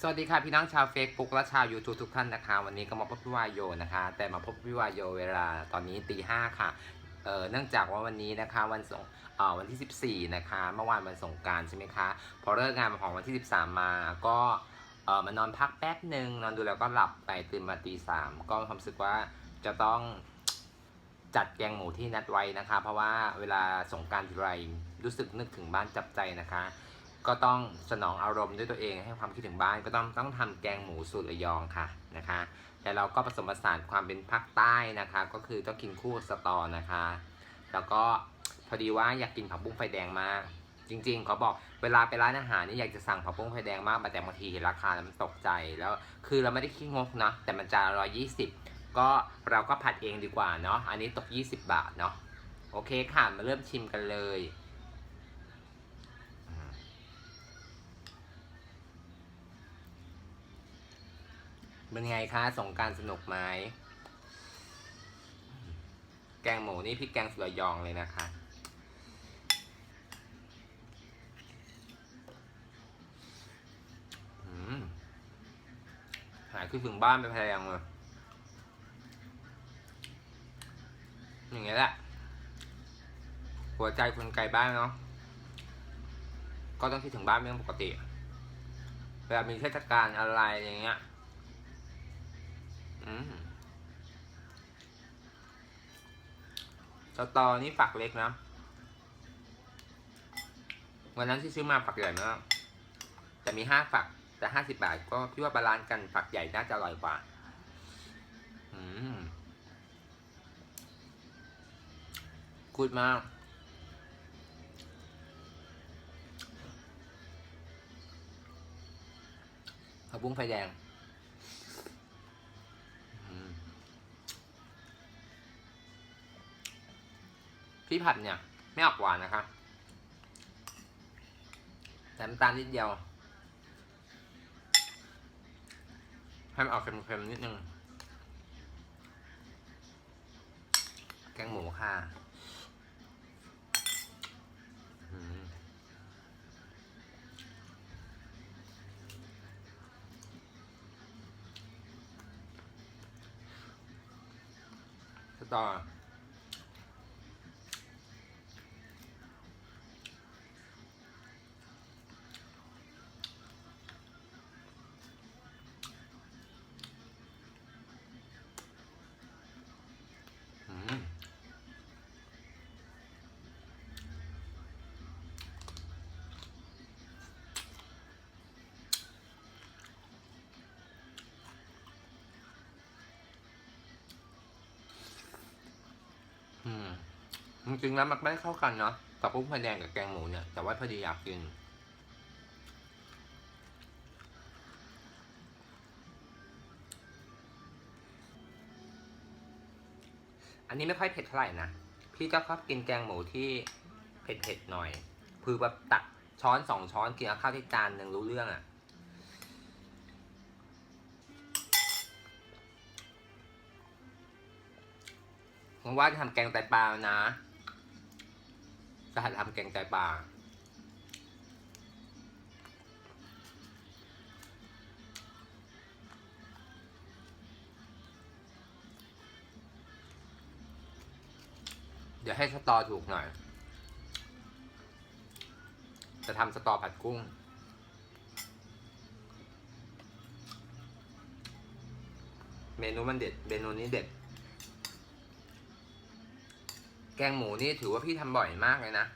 สวัสดีค่ะพี่น้องชาวเฟซบุ๊กและชาว YouTube ทุกท่านนะคะ วันนี้ก็มาพบพี่วายโยนะคะ แต่มาพบพี่วายโยเวลาตอนนี้ตีห้าค่ะเออเนื่องจากว่าวันนี้นะคะวันสงเอ่อวันที่ 14 นะคะ เมื่อวานวันสงการใช่ไหมคะพอเลิกงานของวันที่ 13 มาก็เอ่อมานอนพักแป๊บหนึ่งนอนดูแล้วก็หลับไปตื่นมาตีสามก็ความรู้สึกว่าจะต้องจัดแกงหมูที่นัดไว้นะคะ เพราะว่าเวลาสงการทีไรรู้สึกนึกถึงบ้านจับใจนะคะ ก็ต้องสนองอารมณ์ด้วยตัวเองให้ความคิดถึงบ้านก็ต้องต้องทำแกงหมูสูตรระยองค่ะนะคะแต่เราก็ผสมผสานความเป็นภาคใต้นะคะ ก็คือต้องกินคู่สตอนะคะ แล้วก็พอดีว่าอยากกินผักบุ้งไฟแดงมากจริงๆเขาบอกเวลาไปร้านอาหารนี่อยากจะสั่งผักบุ้งไฟแดงมากแต่บางทีเห็นราคาแล้วมันตกใจแล้วคือเราไม่ได้ขี้งกนะแต่มันจานร้อยยี่สิบก็เราก็ผัดเองดีกว่าเนาะอันนี้ตก 20 บาทเนาะโอเคค่ะมาเริ่มชิมกันเลย เป็นไงคะสงการสนุกไหมแกงหมูนี่พี่แกงสุรยองเลยนะคะ หายคือถึงบ้านไปแพงเลยอย่างเงี้ยแหละ หัวใจคนไกลบ้านเนาะก็ต้องคิดถึงบ้านเป็นเรื่องปกติเวลามีเทศกาลอะไรอย่างเงี้ย สตอนี่ฝักเล็กนะ วันนั้นที่ซื้อมาฝักใหญ่มากแต่มีห้าฝัก แต่ห้าสิบบาท ก็พี่ว่าบาลานซ์กันฝักใหญ่น่าจะอร่อยกว่า อืมกูดมากผักบุ้งไฟแดง พี่ผัดเนี่ย ไม่ออกหวานนะคะแต่น้ำตาลนิดเดียว ให้มันออกเค็มๆนิดนึง แกงหมูค่ะตออื ริงๆแล้วมันไม่เข้ากันเนาะกับปุ้งไฟแดงกับแกงหมูเนี่ย แต่ว่าพอดีอยากกิน อันนี้ไม่ค่อยเผ็ดเท่าไหร่นะ พี่ก็ชอบกินแกงหมูที่เผ็ดๆหน่อย คือแบบตักช้อนสองช้อนกินกับข้าวที่จานหนึ่งรู้เรื่องอะ่ะผมว่าจะทำแกงไตปลานะ จะทำแกงไตปลาเดี๋ยวให้สตอถูกหน่อย จะทำสตอผัดกุ้งเมนูมันเด็ด เมนูนี้เด็ด แกงหมูนี่ถือว่าพี่ทำบ่อยมากเลยนะ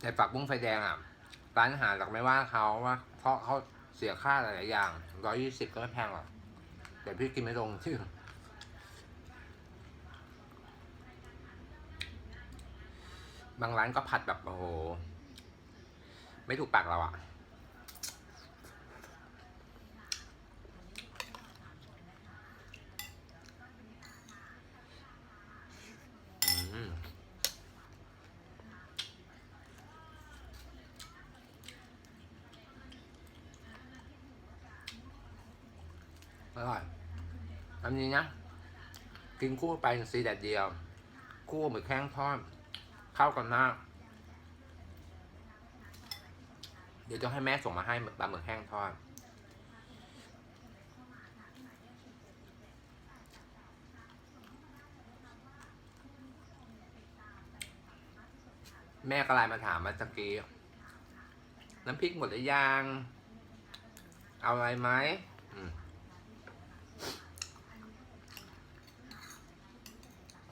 แต่ฝักบุ้งไฟแดงอะ ร้านอาหารหลักไม่ว่าเขาว่า เพราะเขาเสียค่าหลายอย่างร้อยยี่สิบก็ไม่แพงหรอก แต่พี่กินไม่ลงชื่อบางร้านก็ผัดแบบโอ้โห ไม่ถูกปากเราอะ อืม อร่อยอันนี้นะ กินคู่ไปสีแดดเดียว คู่หมึกแข้งทอดเข้ากันมากเดี๋ยวจะให้แม่ส่งมาให้ปลาหมึกแห้งทอดแม่ก็ไลน์มาถามมาตะกี้น้ำพริกหมดหรือยัง เอาอะไรไหมอืม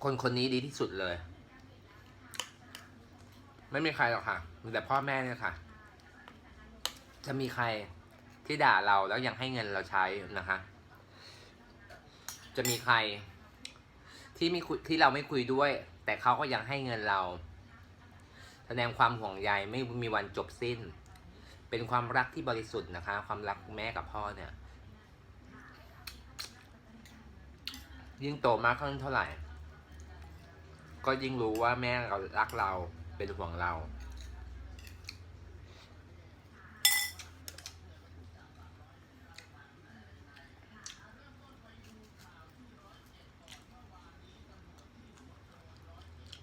คนคนนี้ดีที่สุดเลย ไม่มีใครหรอกค่ะมีแต่พ่อแม่เนี่ยค่ะ จะมีใครที่ด่าเราแล้วยังให้เงินเราใช้นะคะ จะมีใคร ที่ไม่คุยที่เราไม่คุยด้วย แต่เขาก็ยังให้เงินเรา แสดงความห่วงใยไม่มีวันจบสิ้น เป็นความรักที่บริสุทธิ์นะคะ ความรักแม่กับพ่อเนี่ย ยิ่งโตมากขึ้นเท่าไหร่ ก็ยิ่งรู้ว่าแม่เรารักเราเป็นห่วงเรา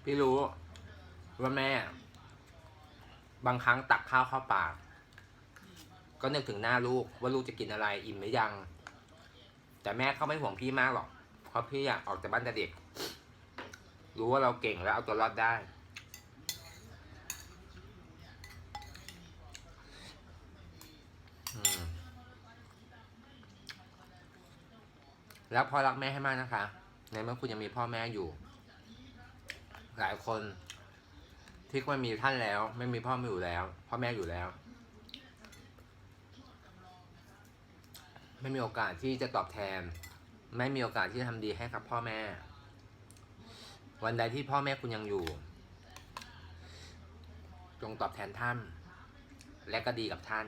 พี่รู้ว่าแม่ บางครั้งตักข้าวเข้าปาก ก็นึกถึงหน้าลูกว่าลูกจะกินอะไรอิ่มหรือยัง แต่แม่เขาไม่ห่วงพี่มากหรอก เพราะพี่อยากออกจากบ้านแต่เด็ก รู้ว่าเราเก่งแล้วเอาตัวรอดได้ แล้วพ่อรักแม่ให้มากนะคะ ในเมื่อคุณยังมีพ่อแม่อยู่ หลายคนที่ไม่มีท่านแล้ว ไม่มีพ่อไม่อยู่แล้ว พ่อแม่อยู่แล้ว ไม่มีโอกาสที่จะตอบแทน ไม่มีโอกาสที่จะทำดีให้กับพ่อแม่ วันใดที่พ่อแม่คุณยังอยู่ จงตอบแทนท่าน และก็ดีกับท่าน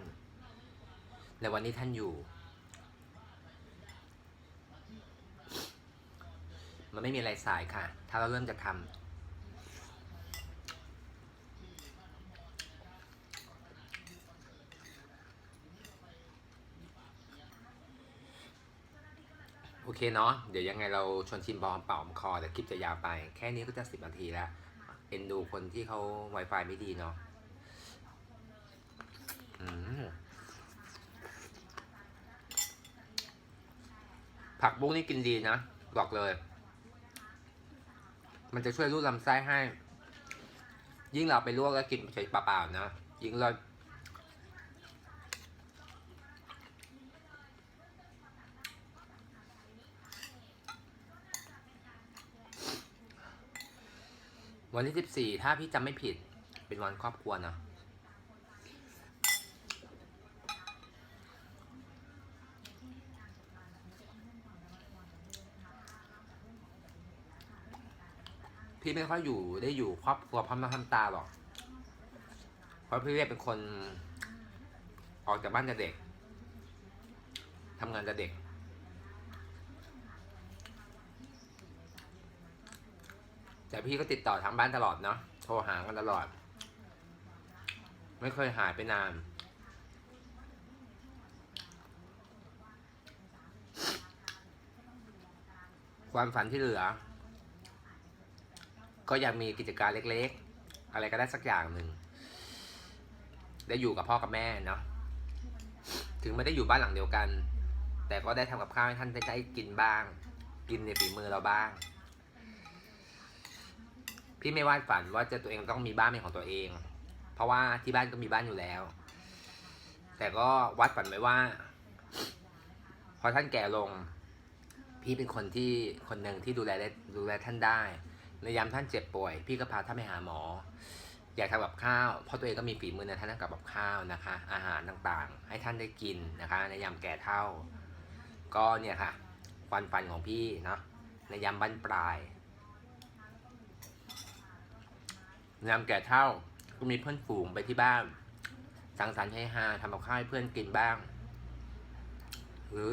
ในวันนี้ท่านอยู่ มันไม่มีอะไรสายค่ะ ถ้าเราเริ่มจะทำ เคเนาะเดี๋ยวยังไงเราชวนชิมบอมเป่าคอแต่คลิปจะยาวไป แค่นี้ก็จะสิบนาทีแล้ว เอ็นดูคนที่เขา Wi-Fi ไม่ดีเนาะผักบุ้งนี่กินดีนะบอกเลย มันจะช่วยรูดลำไส้ให้ ยิ่งเราไปลวกแล้วกินเฉยเปล่าๆนะ ยิ่งเรา วันที่สิบสี่ถ้าพี่จำไม่ผิด เป็นวันครอบครัวเนอะพี่ไม่ค่อยอยู่ได้อยู่ครอบครัวพร้อมหน้าพร้อมตาหรอก เพราะพี่เรียกเป็นคน ออกจากบ้านแต่เด็กทำงานแต่เด็ก แต่พี่ก็ติดต่อทางบ้านตลอดเนาะโทรหากันตลอด ไม่เคยหายไปนาน ความฝันที่เหลือ ก็อยากมีกิจการเล็กๆ อะไรก็ได้สักอย่างหนึ่ง ได้อยู่กับพ่อกับแม่เนาะถึงไม่ได้อยู่บ้านหลังเดียวกัน แต่ก็ได้ทำกับข้าวให้ท่านได้กินบ้าง กินในฝีมือเราบ้าง พี่ไม่วาดฝันว่าจะตัวเองต้องมีบ้านเป็นของตัวเอง เพราะว่าที่บ้านก็มีบ้านอยู่แล้ว แต่ก็วัดฝันไว้ว่า พอท่านแก่ลง พี่เป็นคนที่คนหนึ่งที่ดูแลได้ดูแลท่านได้ในยามท่านเจ็บป่วย พี่ก็พาท่านไปหาหมอ อยากทำกับข้าวเพราะตัวเองก็มีฝีมือในท่านทำกับข้าวนะคะ อาหารต่างๆ ให้ท่านได้กินนะคะ ในยามแก่เท่า ก็เนี่ยค่ะความฝันของพี่เนาะในยามบั้นปลาย ยามแก่เท่าก็มีเพื่อนฝูงไปที่บ้าน สังสรรค์ให้ฮาทำกับข้าวให้เพื่อนกินบ้าง หรือ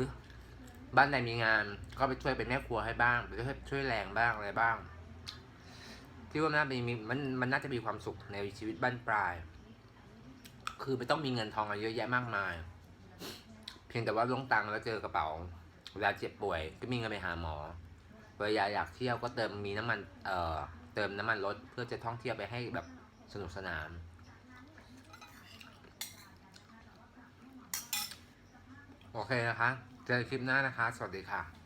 บ้านใดมีงานก็ไปช่วยเป็นแม่ครัวให้บ้างไปช่วยช่วยแรงบ้างอะไรบ้าง ที่ว่าน่ามีมันมันน่าจะมีความสุขในชีวิตบ้านปลาย คือไม่ต้องมีเงินทองอะไรเยอะแยะมากมาย เพียงแต่ว่าลงตังค์แล้วเจอกระเป๋า เวลาเจ็บป่วย ก็มีเงินไปหาหมอ เวลาอยากเที่ยวก็เติมมีน้ำมัน เอ่อ เติมน้ำมันรถเพื่อจะท่องเที่ยวไปให้แบบสนุกสนาน โอเคนะคะ เจอคลิปหน้านะคะ สวัสดีค่ะ